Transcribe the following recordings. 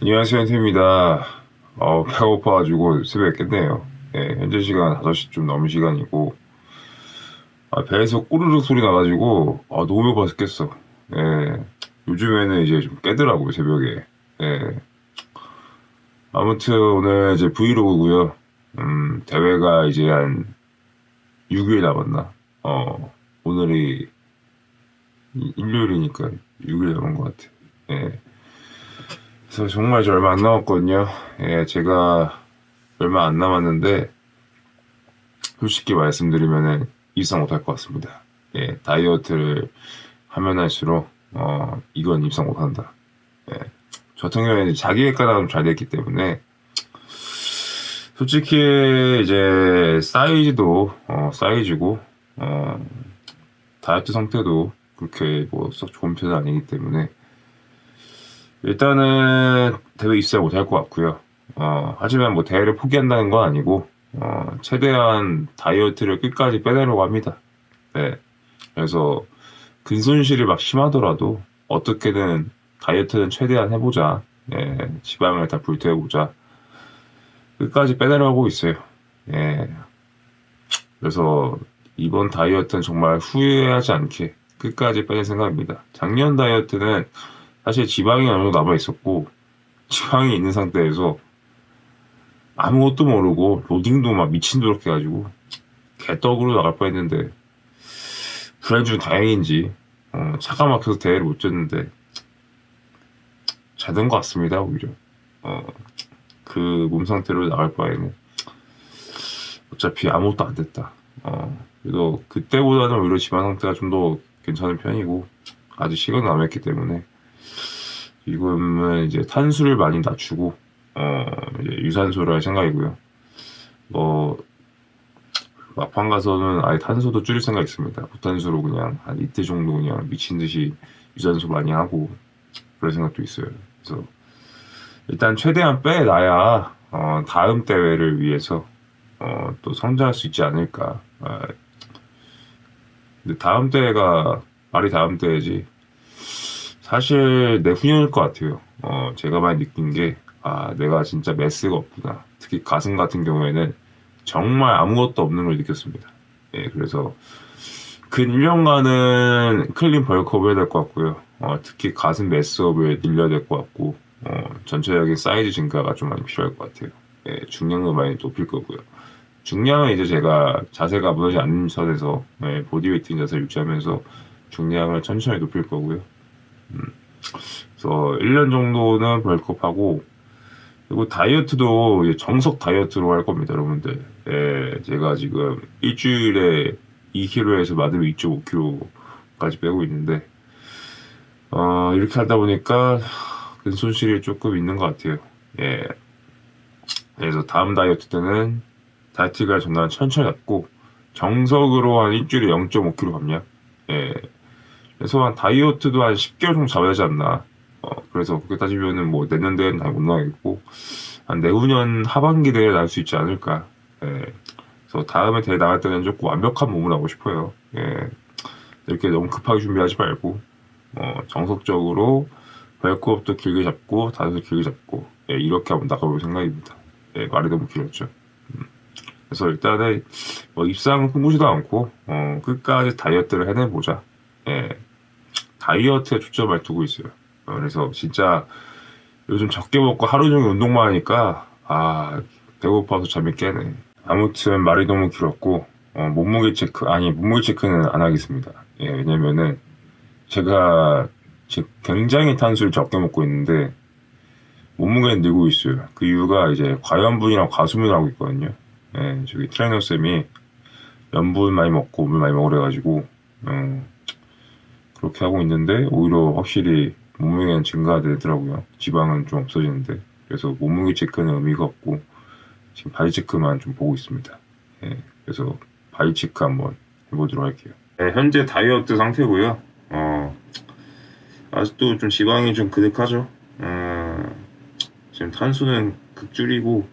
안녕하세요, 현태입니다. 어, 배가 고파가지고 새벽에 깼네요. 예, 현재 시간 5시쯤 넘은 시간이고, 아, 배에서 꼬르륵 소리 나가지고, 아, 너무 배고파서 깼어. 예, 요즘에는 이제 좀 깨더라고요, 새벽에. 예. 아무튼 오늘 이제 브이로그고요 음, 대회가 이제 한 6일 남았나? 어, 오늘이 이- 일요일이니까 6일 남은 것 같아. 예. 그래서 정말 이제 얼마 안 남았거든요. 예, 제가 얼마 안 남았는데 솔직히 말씀드리면은 입상 못할 것 같습니다. 예, 다이어트를 하면 할수록 어 이건 입상 못한다. 예, 저 같은 경우에는 이제 자기 객관화가 좀잘 됐기 때문에 솔직히 이제 사이즈도 어 사이즈고 어 다이어트 상태도 그렇게 뭐 썩 좋은 편은 아니기 때문에 일단은 대회 입사 못할 것 같고요. 어, 하지만 뭐 대회를 포기한다는 건 아니고 어, 최대한 다이어트를 끝까지 빼내려고 합니다. 네. 그래서 근손실이 막 심하더라도 어떻게든 다이어트는 최대한 해보자. 예, 지방을 다 불태워보자. 끝까지 빼내려고 있어요. 예. 그래서 이번 다이어트는 정말 후회하지 않게 끝까지 빼낼 생각입니다. 작년 다이어트는 사실 지방이 정도 남아 있었고 지방이 있는 상태에서 아무것도 모르고 로딩도 막 미친 듯 해가지고 개떡으로 나갈 뻔했는데 불안중 다행인지 어, 차가 막혀서 대회를 못 쳤는데 잘 된 것 같습니다 오히려. 어, 그 몸 상태로 나갈 바에는 어차피 아무것도 안 됐다. 어, 그래도 그때보다는 오히려 지방 상태가 좀 더 괜찮은 편이고 아직 시간 남았기 때문에 지금은 이제 탄수를 많이 낮추고 어 이제 유산소를 할 생각이고요. 뭐 막판 가서는 아예 탄소도 줄일 생각 있습니다. 무탄수로 그냥 한 이틀 정도 그냥 미친 듯이 유산소 많이 하고 그럴 생각도 있어요. 그래서 일단 최대한 빼놔야 어, 다음 대회를 위해서 어, 또 성장할 수 있지 않을까. 아, 근데 다음 대회가 말이 다음 대회지 사실 내 후년일 것 같아요. 어, 제가 많이 느낀 게, 아, 내가 진짜 매스가 없구나. 특히 가슴 같은 경우에는 정말 아무것도 없는 걸 느꼈습니다. 예, 그래서 근 1년간은 클린 벌크업을 해야 될 것 같고요. 어, 특히 가슴 매스업을 늘려야 될 것 같고, 어, 전체적인 사이즈 증가가 좀 많이 필요할 것 같아요. 예, 중량도 많이 높일 거고요. 중량은 이제 제가 자세가 무너지지 않는 선에서, 예, 보디웨이팅 자세를 유지하면서 중량을 천천히 높일 거고요. 그래서 1년 정도는 벌크업하고 그리고 다이어트도 정석 다이어트로 할 겁니다, 여러분들. 예, 제가 지금 일주일에 2kg에서 많으면 2.5kg까지 빼고 있는데 어, 이렇게 하다 보니까 근손실이 조금 있는 것 같아요. 예. 그래서 다음 다이어트 때는 다이어트가 전날 천천히 잡고 정석으로 한 일주일에 0.5kg 감량. 예. 그래서 한 다이어트도 한 10개월 정도 잡아야 되지 않나. 어, 그래서 그렇게 따지면은 뭐 내년 대회는 잘못 나가겠고, 한 내후년 하반기 대회 나올 수 있지 않을까. 예. 그래서 다음에 대회 나갈 때는 조금 완벽한 몸을 하고 싶어요. 예. 이렇게 너무 급하게 준비하지 말고, 어, 정석적으로 발코업도 길게 잡고, 다이어트 길게 잡고, 예, 이렇게 한번 나가볼 생각입니다. 예, 말이 너무 길었죠. 음. 그래서 일단은 뭐 입상 흥보지도 않고, 어, 끝까지 다이어트를 해내보자. 예. 다이어트에 초점을 두고 있어요. 어, 그래서 진짜 요즘 적게 먹고 하루 종일 운동만 하니까 아 배고파서 잠이 깨네. 아무튼 말이 너무 길었고 어, 몸무게 체크 아니 몸무게 체크는 안 하겠습니다. 예, 왜냐면은 제가 굉장히 탄수를 적게 먹고 있는데 몸무게는 늘고 있어요. 그 이유가 이제 과연분이랑 과수분을 하고 있거든요. 예, 저기 트레이너 쌤이 염분 많이 먹고 물 많이 먹으래 가지고 어, 그렇게 하고 있는데 오히려 확실히 몸무게는 증가되더라고요. 지방은 좀 없어지는데 그래서 몸무게 체크는 의미가 없고 지금 바디 체크만 좀 보고 있습니다. 예, 그래서 바디 체크 한번 해보도록 할게요. 네, 현재 다이어트 상태고요. 어, 아직도 좀 지방이 좀 그득하죠. 어, 지금 탄수는 극 줄이고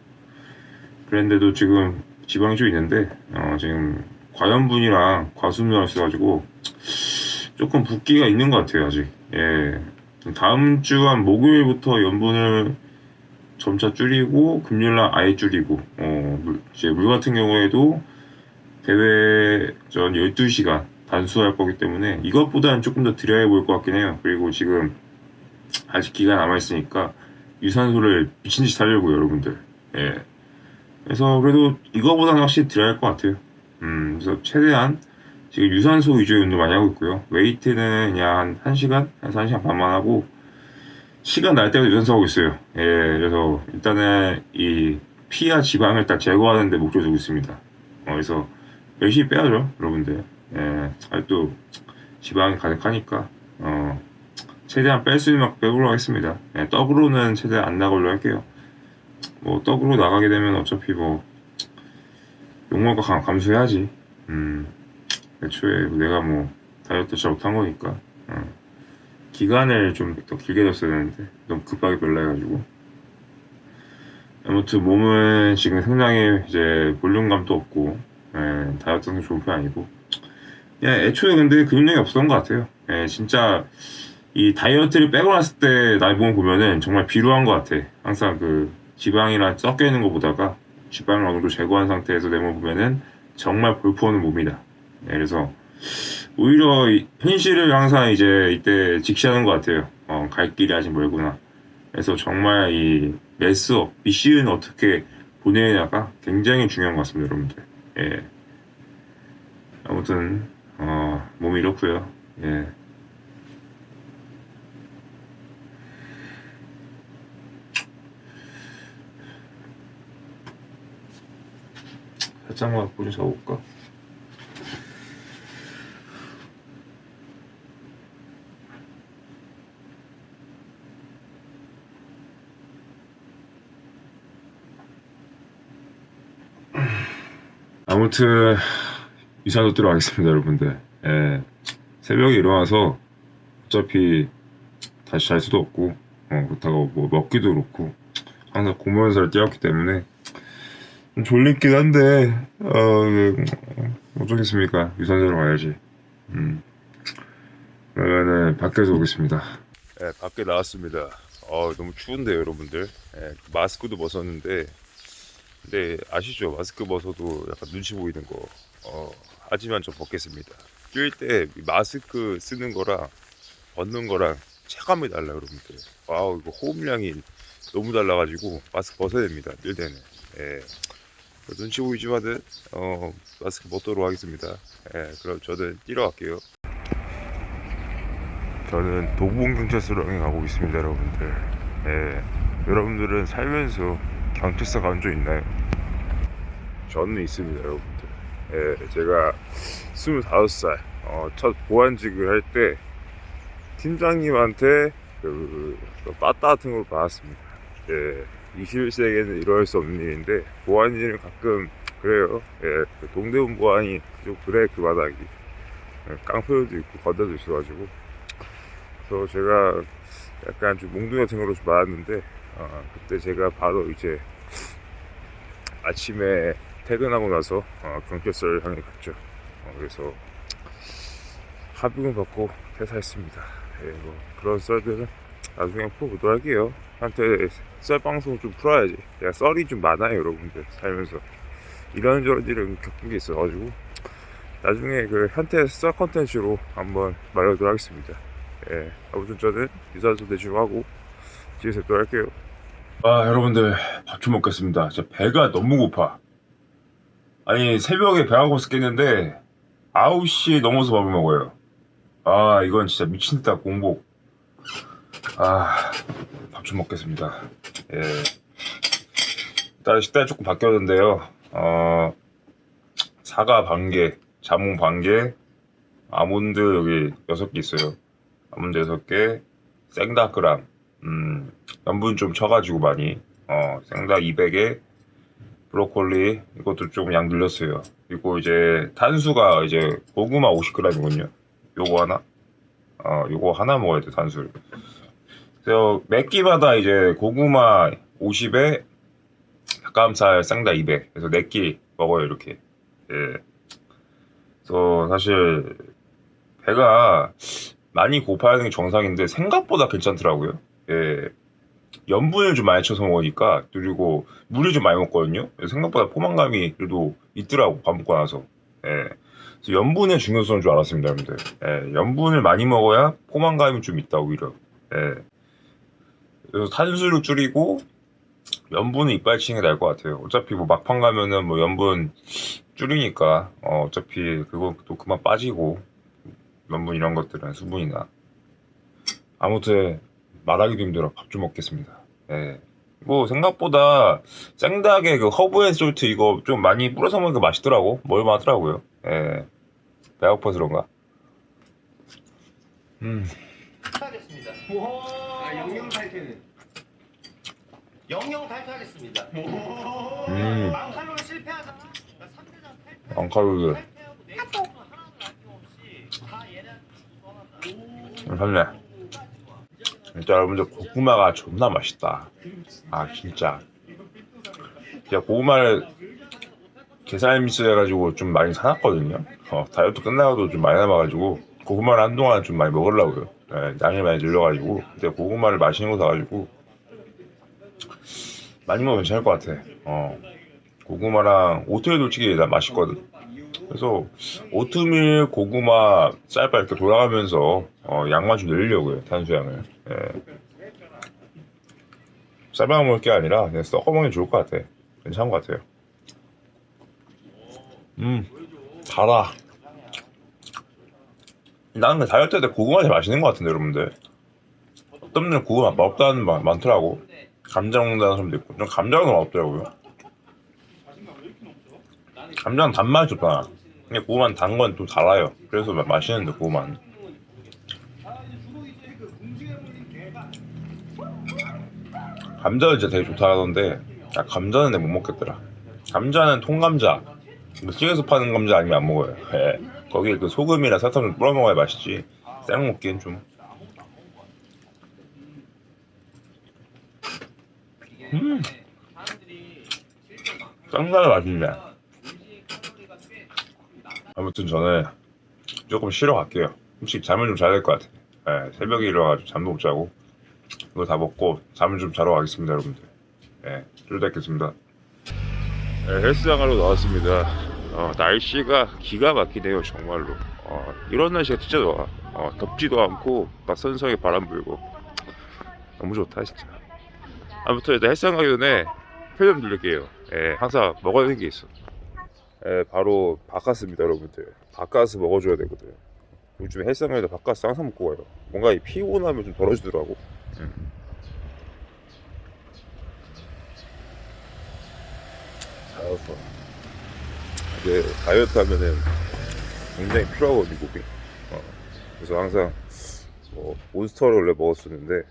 그랬는데도 지금 지방이 좀 있는데 어, 지금 과연분이랑 과수분이랑 있어가지고 조금 붓기가 있는 것 같아요 아직. 예. 다음 주 한 목요일부터 염분을 점차 줄이고 금요일날 아예 줄이고 어, 물, 이제 물 같은 경우에도 대회 전 12시간 단수할 거기 때문에 이것보다는 조금 더 드라이해 보일 것 같긴 해요. 그리고 지금 아직 기간 남아 있으니까 유산소를 미친 듯이 하려고요, 여러분들. 예. 그래서 그래도 이거보다는 확실히 드라이할 것 같아요. 음, 그래서 최대한 지금 유산소 위주의 운동 많이 하고 있고요. 웨이트는 그냥 한 1시간? 한 1시간 반만 하고 시간 날 때마다 유산소 하고 있어요. 예, 그래서 일단은 이 피와 지방을 딱 제거하는 데 목표 두고 있습니다. 어, 그래서 열심히 빼야죠, 여러분들. 예, 아직도 지방이 가득하니까, 어, 최대한 뺄 수 있는 만큼 빼보려고 하겠습니다. 예, 떡으로는 최대한 안 나가려고 할게요. 뭐, 떡으로 나가게 되면 어차피 뭐, 욕먹을 거 감- 감수해야지. 음, 애초에 내가 뭐, 다이어트 잘못한 거니까. 어. 기간을 좀 더 길게 뒀어야 되는데, 너무 급하게 별로 해가지고. 아무튼 몸은 지금 상당히 이제 볼륨감도 없고, 예, 다이어트는 좋은 편 아니고. 예, 애초에 근데 근육량이 없었던 것 같아요. 예, 진짜 이 다이어트를 빼고 났을 때 나의 몸을 보면은 정말 비루한 것 같아. 항상 그 지방이랑 섞여 있는 것보다가 지방을 어느 정도 제거한 상태에서 내 몸을 보면은 정말 볼푸어는 몸이다. 예, 그래서 오히려 이 현실을 항상 이제 이때 직시하는 것 같아요. 어, 갈 길이 아직 멀구나. 그래서 정말 이 매스업, 미시는 어떻게 보내냐가 굉장히 중요한 것 같습니다, 여러분들. 예. 아무튼 어, 몸이 이렇고요. 예. 살짝만 뿌리 잡아볼까? 아무튼 유산소 뜨러 가겠습니다, 여러분들. 예. 새벽에 일어나서 어차피 다시 잘 수도 없고, 어, 그렇다고 뭐 먹기도 그렇고, 항상 공무원사를 뛰었기 때문에 좀 졸리긴 한데, 어, 음, 어쩌겠습니까? 유산소로 가야지. 음. 그러면은 밖에서 오겠습니다. 예, 밖에 나왔습니다. 어, 너무 추운데요, 여러분들. 예, 마스크도 벗었는데, 근데 아시죠? 마스크 벗어도 약간 눈치 보이는 거. 어, 하지만 좀 벗겠습니다. 뛸 때 마스크 쓰는 거랑 벗는 거랑 체감이 달라요, 여러분들. 와우, 이거 호흡량이 너무 달라가지고 마스크 벗어야 됩니다. 뛸 때는. 예. 눈치 보이지만은 어, 마스크 벗도록 하겠습니다. 예, 그럼 저는 뛰러 갈게요. 저는 도봉경찰서랑에 가고 있습니다, 여러분들. 예. 여러분들은 살면서 간적 있나요? 저는 있습니다, 여러분들. 예, 제가 25살, 어, 첫 보안직을 할 때, 팀장님한테 그, 그 빠따 같은 걸 받았습니다. 예, 21세기에는 이럴 수 없는 일인데, 보안일은 가끔 그래요. 예, 그 동대문 보안이 좀 그래, 그 바닥이. 예, 깡패도 있고, 건달도 있어가지고. 그래서 제가 약간 좀 몽둥이 같은 걸로 좀 맞았는데, 어, 그때 제가 바로 이제 아침에 퇴근하고 나서 어, 경찰서를 향해 갔죠. 어, 그래서 합의금 받고 퇴사했습니다. 예, 뭐 그런 썰들은 나중에 풀어보도록 할게요. 한테 썰 방송 좀 풀어야지. 제가 썰이 좀 많아요, 여러분들 살면서 이런저런 일을 겪은 게 있어가지고 나중에 그 현태 썰 컨텐츠로 한번 말하도록 하겠습니다. 예, 아무튼 저는 유산소 대충 하고 집에서 또 할게요. 아 여러분들 밥 좀 먹겠습니다. 진짜 배가 너무 고파. 아니 새벽에 배가 고팠겠는데 9시에 넘어서 밥을 먹어요. 아 이건 진짜 미친 듯한 공복. 아 밥 좀 먹겠습니다. 예. 일단 식단이 조금 바뀌었는데요. 어 사과 반 개, 자몽 반 개, 아몬드 여기 6개 있어요. 아몬드 6개, 생닭 그람, 음, 염분 좀 쳐가지고 많이, 어, 생닭 200에, 브로콜리, 이것도 좀 양 늘렸어요. 그리고 이제 탄수가 이제 고구마 50g이거든요. 요거 하나, 어, 요거 하나 먹어야 돼, 탄수를. 그래서 몇 끼마다 이제 고구마 50에, 닭가슴살 생닭 200. 그래서 4끼 먹어요, 이렇게. 예. 그래서 사실, 배가 많이 고파야 하는 게 정상인데 생각보다 괜찮더라고요. 예. 염분을 좀 많이 쳐서 먹으니까 그리고 물을 좀 많이 먹거든요. 생각보다 포만감이 그래도 있더라고 밥 먹고 나서. 예. 그래서 염분의 중요성인 줄 알았습니다, 여러분들. 예. 염분을 많이 먹어야 포만감이 좀 있다 오히려. 예. 그래서 탄수를 줄이고 염분은 이빨 치는 게 나을 것 같아요. 어차피 뭐 막판 가면은 뭐 염분 줄이니까 어, 어차피 그거 또 그만 빠지고 염분 이런 것들은 수분이나 아무튼 말하기도 힘들어 밥 좀 먹겠습니다. 예. 뭐 생각보다 생닭에 그 허브 앤 솔트 이거 좀 많이 뿌려서 먹으니까 맛있더라고. 먹을만하더라고요. 예. 배가 고파서 그런가? 음. 하겠습니다. 아, 영영 탈퇴는. 영영 탈퇴하겠습니다. 음. 실패하잖아. 그러니까 3대장 탈퇴. 앙카루드 탈퇴하고 내일부터 하나도 아낌없이 다 얘네한테 주고 떠난다. 괜찮네. 진짜 여러분들 고구마가 존나 맛있다. 아 진짜. 진짜 고구마를 계산 미스해가지고 좀 많이 사놨거든요. 어, 다이어트 끝나고도 좀 많이 남아가지고 고구마를 한동안 좀 많이 먹으려고요. 예, 양이 많이 늘려가지고 근데 고구마를 맛있는 거 사가지고 많이 먹으면 괜찮을 것 같아. 어, 고구마랑 오트밀 솔직히 나 맛있거든. 그래서 오트밀, 고구마, 쌀밥 이렇게 돌아가면서 어, 양만 좀 늘리려고요 탄수양을. 예. 쌀밥 먹을 게 아니라 그냥 섞어 먹는 게 좋을 것 같아. 괜찮은 것 같아요. 음, 달아. 나는 그 다이어트 때 고구마 제일 맛있는 것 같은데 여러분들. 어떤 분들은 고구마 맛없다는 말 많더라고. 감자 먹는다는 사람도 있고. 전 감자가 너무 맛없더라고요. 감자는 단맛이 좋잖아. 근데 고구마는 단건 좀 달아요. 그래서 마- 맛있는데 고구마는. 감자는 진짜 되게 좋다 하던데 아, 감자는 내가 못 먹겠더라. 감자는 통감자. 뭐 시장에서 파는 감자 아니면 안 먹어요. 예. 거기에 그 소금이랑 설탕 좀 뿌려 먹어야 맛있지. 생 먹기엔 좀. 음. 짱나게 맛있네. 아무튼 저는 조금 쉬러 갈게요. 혹시 잠을 좀 자야 될 것 같아요. 예, 새벽에 일어나가지고 잠도 못 자고 이거 다 먹고 잠을 좀 자러 가겠습니다, 여러분들. 예, 좀 이따 뵙겠습니다. 예, 헬스장으로 나왔습니다. 어, 날씨가 기가 막히네요, 정말로. 어, 이런 날씨가 진짜 좋아. 어, 덥지도 않고 막 선선하게 바람 불고 너무 좋다, 진짜. 아무튼 일단 헬스장 가기 전에 표좀 들릴게요. 예, 항상 먹어야 되는 게 있어. 예, 바로 바카스입니다, 여러분들. 바카스 먹어줘야 되거든. 요즘 헬스장에다 바카스 항상 먹고 가요. 뭔가 이 피곤하면 좀 덜어주더라고. 음. 알았어. 이제 다이어트 하면은 굉장히 필요하거든, 미국이. 어. 그래서 항상 뭐 몬스터를 원래 먹었었는데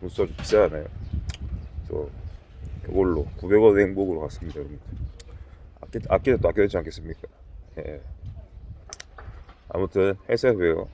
몬스터 좀 비싸잖아요. 그래서 이걸로 900원의 행복으로 갔습니다, 여러분. 아끼, 아끼도 아껴야 되지 않겠습니까? 예. 아무튼 헬스에서 봬요.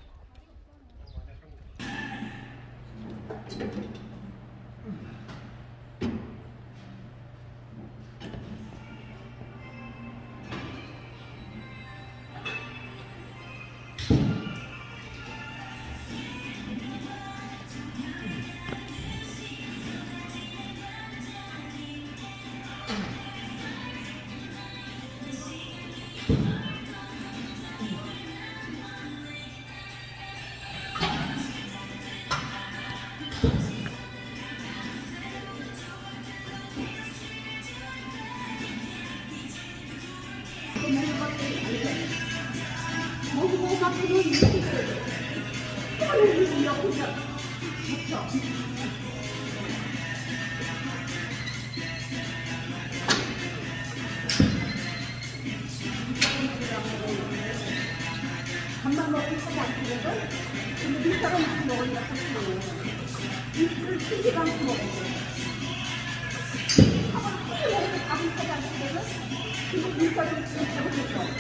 않거든? 근데 밀가루 많이 먹으니까 사실 이를 튀지 않고 먹어. 밥을 크게 먹으면 밥을 크지 않거든? 근데 밀가루를 진짜 먹었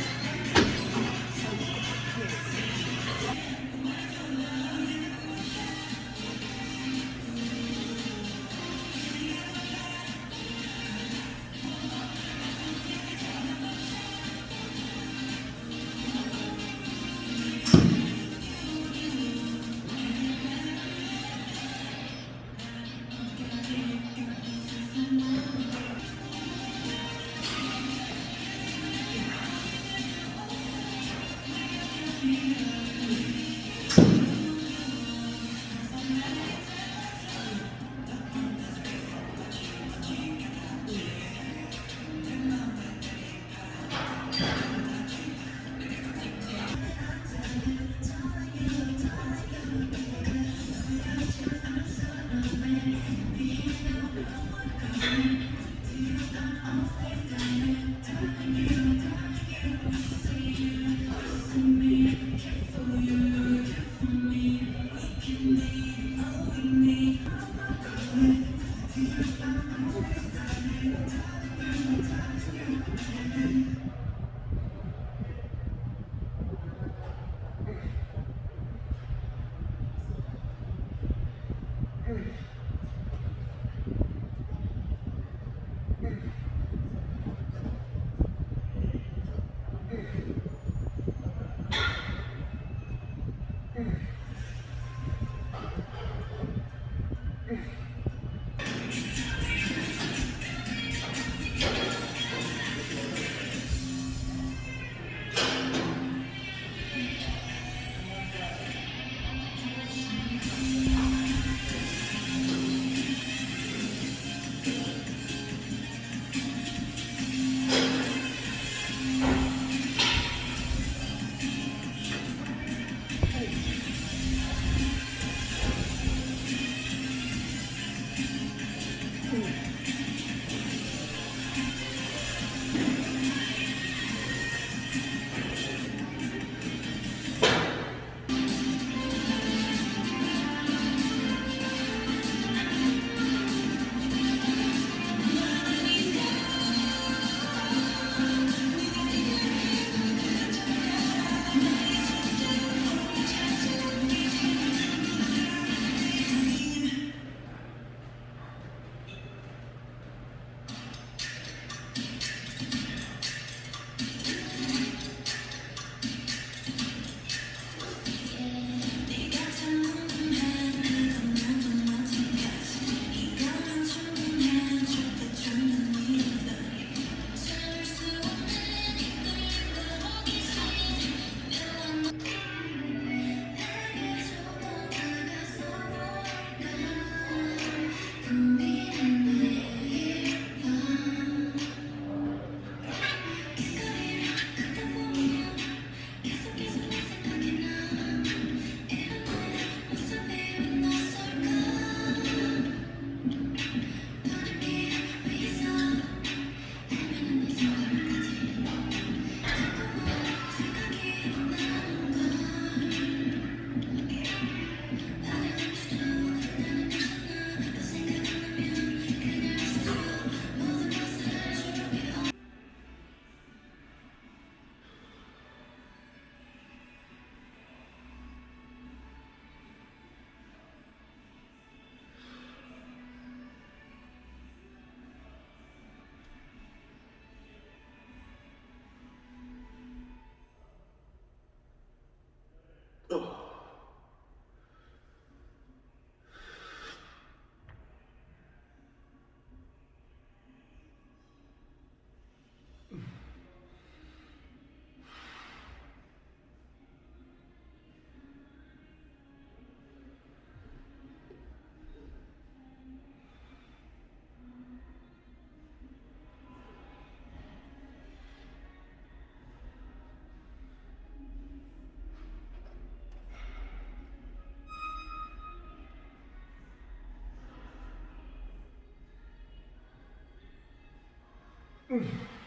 어.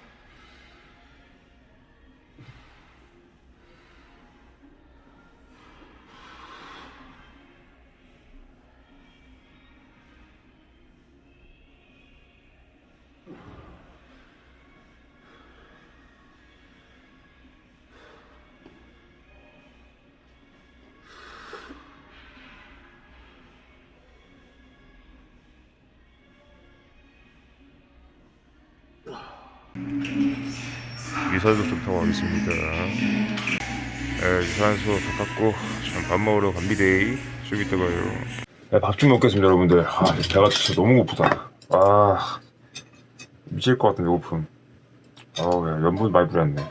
유산소 좀 타고 가겠습니다. 네, 유산소 다 탔고 지금 밥 먹으러 갑니다. 좀 이따 가요. 네, 밥좀 먹겠습니다, 여러분들. 아, 배가 진짜 너무 고프다. 아, 미칠 것 같은 배고픔. 아우, 야, 염분 많이 뿌렸네.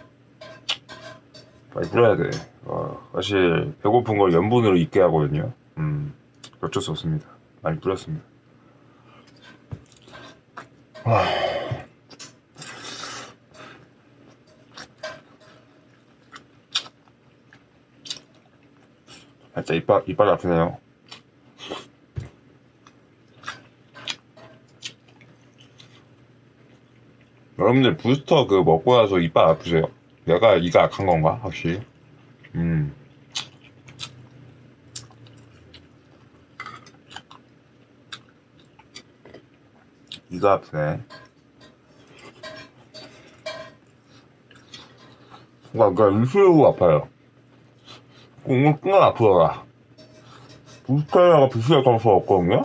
많이 뿌려야 돼. 아, 사실 배고픈 걸 염분으로 잊게 하거든요. 음, 어쩔 수 없습니다. 많이 뿌렸습니다. 살짝 이빨, 이빨이 아프네요. 여러분들 부스터 그 먹고 나서 이빨 아프세요? 내가 이가 악한 건가? 확실히? 음. 이가 아프네. 그러니까 인슐리고 아파요. 꽁은 아프더라. 부스터가 비슷할 가능성이 없거든요?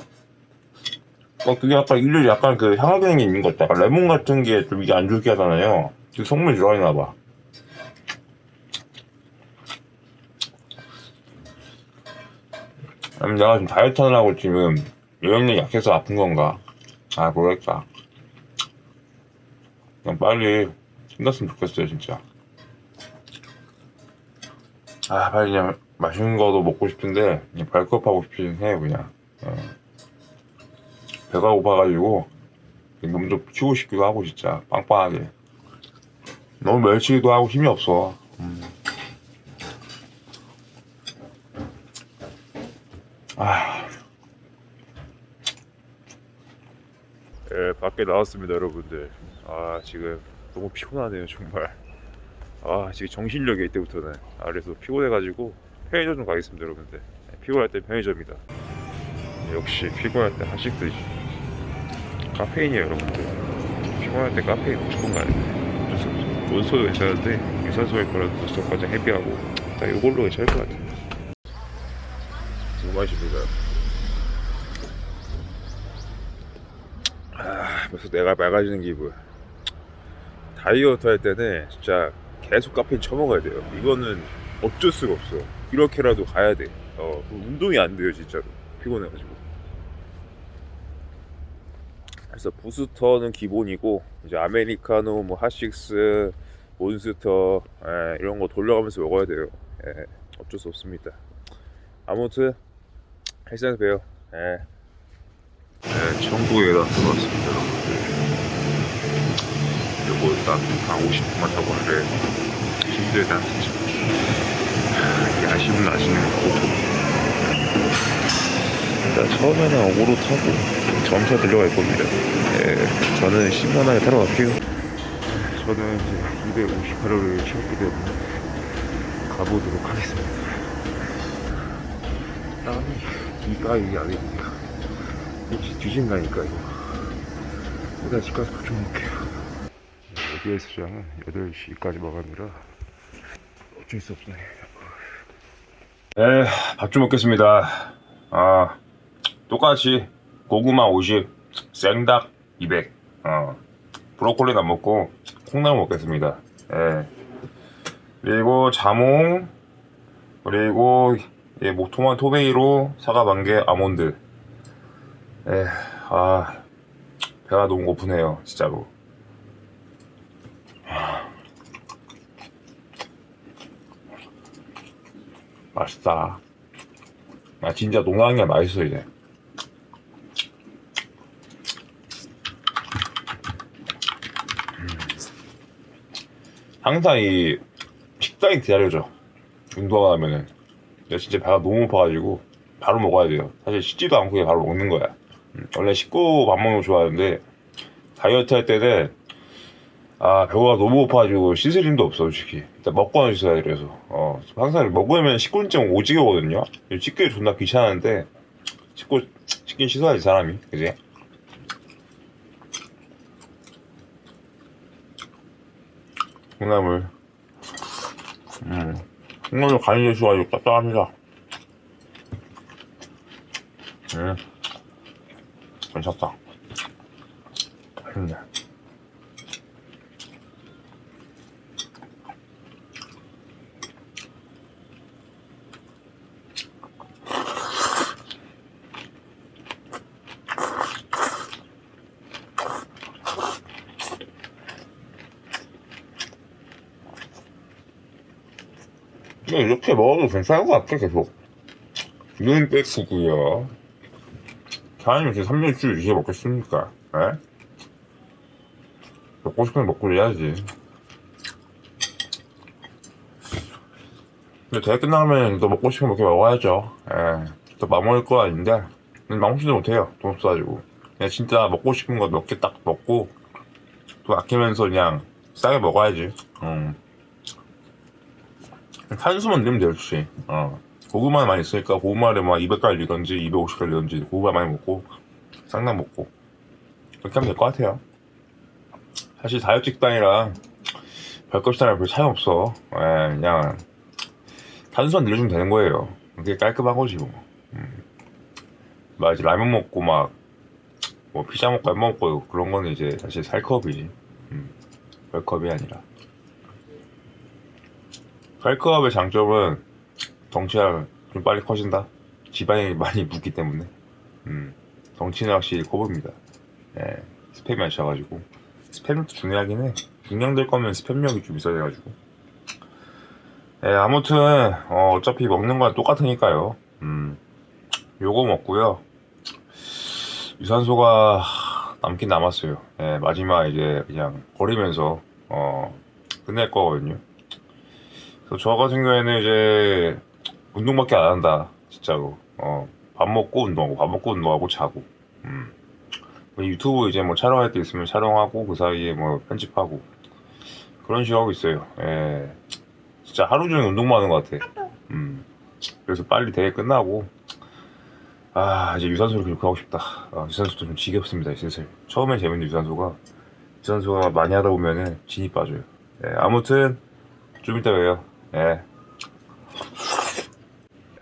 어, 그게 약간 일일이 약간 그 향화기능이 있는 것 같아. 약간 레몬 같은 게 좀 이게 안 좋게 하잖아요. 그 성분이 있나 봐. 아니면 내가 지금 다이어트 하느라고 지금 영양력이 약해서 아픈 건가? 아, 모르겠다. 그냥 빨리 끝났으면 좋겠어요, 진짜. 아, 빨리 그냥 맛있는 거도 먹고 싶은데, 그냥 발컵하고 싶긴 해요, 그냥. 어. 배가 고파가지고 몸 좀 키우고 싶기도 하고 진짜 빵빵하게 너무 멸치기도 하고 힘이 없어 음. 아. 예, 밖에 나왔습니다 여러분들 아 지금 너무 피곤하네요 정말 아 지금 정신력이 이때부터는. 아 그래서 피곤해가지고 편의점 좀 가겠습니다 여러분들. 예, 피곤할 때 편의점이다. 역시 피곤할 때 한식들이지 카페인이에요 여러분들. 피곤할 때 카페인 무조건 가야 돼. 어쩔 수 없어 원소도 괜찮은데 유산소일 거라도 부스터까지 헤비하고. 딱 이걸로 괜찮을 것 같아 너무 맛있습니다. 아 벌써 내가 맑아지는 기분. 다이어트 할 때는 진짜 계속 카페인 쳐먹어야 돼요 이거는 어쩔 수가 없어 이렇게라도 가야 돼 어, 운동이 안 돼요 진짜로 피곤해가지고 그래서 부스터는 기본이고 이제 아메리카노, 뭐 핫식스, 몬스터 예, 이런 거 돌려가면서 먹어야 돼요. 예, 어쩔 수 없습니다. 아무튼 헬스장에서 봬요. 예. 예, 천국에 다 들어왔습니다, 요거 딱한 50분만 타고 하는데 힘들다 진짜. 아, 아쉬운 아쉬운 거고. 일단 처음에는 오로 타고 점차 들려갈 겁니다. 예, 저는 신선하게 타러 갈게요. 저는 이제 258호를 채웠기 때문에 가보도록 하겠습니다. 땀이 이가 이게 아니고요. 역시 뒤진다니까 이거. 일단 집 가서 밥 좀 먹게요. 여기 헬스장은 8시까지 마감이라 어쩔 수 없네. 네, 밥좀 먹겠습니다. 아, 똑같이 고구마 50, 생닭 200. 어, 브로콜리는 안 먹고 콩나물 먹겠습니다. 예. 그리고 자몽, 그리고 예, 목토만 토베이로 사과 반개 아몬드. 예, 아, 배가 너무 고프네요, 진짜로. 맛있다. 아 진짜 농양이 맛있어 이제. 음. 항상 이 식당이 기다려져. 운동하면은. 내가 진짜 배가 너무 고파가지고 바로 먹어야 돼요. 사실 씻지도 않고 그냥 바로 먹는 거야. 음, 원래 씻고 밥 먹는 거 좋아하는데 다이어트 할 때는 아 배가 너무 고파가지고 씻을 힘도 없어 솔직히. 일단 먹고 씻어야 돼 그래서. 어 항상 먹으면 씻고는 오지게 오거든요. 씻기 존나 귀찮은데 씻고 씻긴 씻어야지 사람이. 그지? 콩나물. 음 콩나물 간이 좋아가지고 딱딱합니다. 음 괜찮다. 맛있네 근데 이렇게 먹어도 괜찮을 것 같아 계속 눈 뺏기고요 사장님 지금 3년치 이게 먹겠습니까 에? 먹고 싶으면 먹고 해야지 근데 대회 끝나면 또 먹고 싶으면 먹게 먹어야죠 예. 또 맘먹을 거 아닌데 맘먹지도 못해요 돈 없어가지고 그냥 진짜 먹고 싶은 거 몇 개 딱 먹고 또 아끼면서 그냥 싸게 먹어야지. 음. 탄수만 넣으면 되지. 어. 고구마 많이 있으니까 고구마를 막 200갈리던지 250갈리던지 고구마 많이 먹고 쌍당 먹고 그렇게 하면 될 것 같아요. 사실 다이어트 식단이랑 별것 식단이랑 별 차이 없어. 예, 그냥 탄수만 늘려주면 되는 거예요. 그게 깔끔한 거지 뭐. 음. 막 이제 라면 먹고 막 뭐 피자 먹고 햄 먹고 그런 거는 이제 사실 살컵이지. 음. 별컵이 아니라. 살컵의 장점은 덩치가 좀 빨리 커진다. 지방이 많이 묻기 때문에. 음. 덩치는 확실히 커 보입니다. 예. 스팸이 안 차가지고. 스팸도 중요하긴 해. 중량될 거면 스팸력이 좀 있어야 돼가지고. 예, 아무튼, 어, 어차피 먹는 건 똑같으니까요. 음. 요거 먹고요. 유산소가 남긴 남았어요. 예, 마지막 이제 그냥 버리면서, 어, 끝낼 거거든요. 그래서 저 같은 경우에는 이제, 운동밖에 안 한다. 진짜로. 어, 밥 먹고 운동하고, 밥 먹고 운동하고 자고. 음. 뭐 유튜브 이제 뭐 촬영할 때 있으면 촬영하고, 그 사이에 뭐 편집하고. 그런 식으로 하고 있어요. 예. 진짜 하루 종일 운동만 하는 것 같아. 음. 그래서 빨리 대회 끝나고, 아, 이제 유산소를 그렇게 하고 싶다. 아, 유산소도 좀 지겹습니다, 슬슬. 처음엔 재밌는 유산소가, 유산소가 많이 하다 보면은 진이 빠져요. 예, 아무튼, 좀 이따 봬요. 예.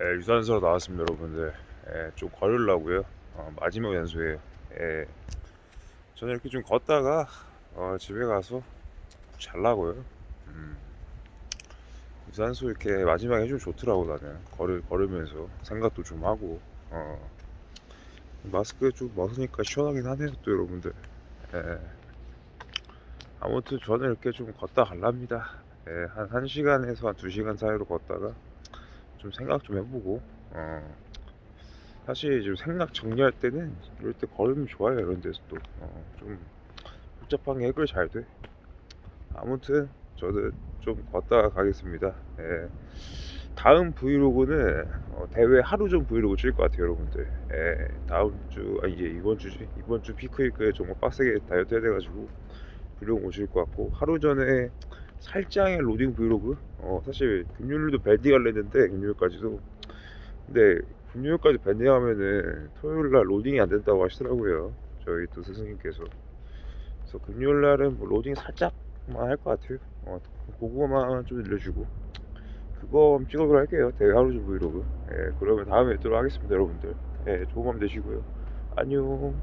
예, 유산소로 나왔습니다, 여러분들. 예, 좀 걸으려고요. 어, 마지막 연소예요. 예. 저는 이렇게 좀 걷다가, 어, 집에 가서 잘라고요. 음. 유산소 이렇게 마지막에 해주면 좋더라고 나는 걸을 걸으면서 생각도 좀 하고 어 마스크 좀 벗으니까 시원하긴 하네요 또 여러분들 예. 아무튼 저는 이렇게 좀 걷다 갈랍니다 예, 한 1시간에서 한 2시간 사이로 걷다가 좀 생각 좀 해보고 어 사실 좀 생각 정리할 때는 이럴 때 걸으면 좋아요 이런 데서 또좀 복잡한 게 해결 잘 돼 아무튼 저는 좀 걷다가 가겠습니다. 예. 다음 브이로그는 어, 대회 하루 전 브이로그 찍을 것 같아요, 여러분들. 예. 다음 주, 아 이제 이번 주지. 이번 주 피크니크에 정말 빡세게 다이어트 해야 돼가지고 브이로그 오실 것 같고 하루 전에 살짝의 로딩 브이로그. 어, 사실 금요일도 밴디 갈랬는데 금요일까지도. 근데 금요일까지 밴디 하면은 토요일 날 로딩이 안 된다고 하시더라고요. 저희 또 스승님께서. 그래서 금요일 날은 뭐 로딩 살짝만 할 것 같아요. 어, 그거만 좀 늘려주고 그거 찍어보도록 할게요 대회 하루 전 브이로그 예, 그러면 다음에 뵙도록 하겠습니다 여러분들 예, 좋은 밤 되시고요 안녕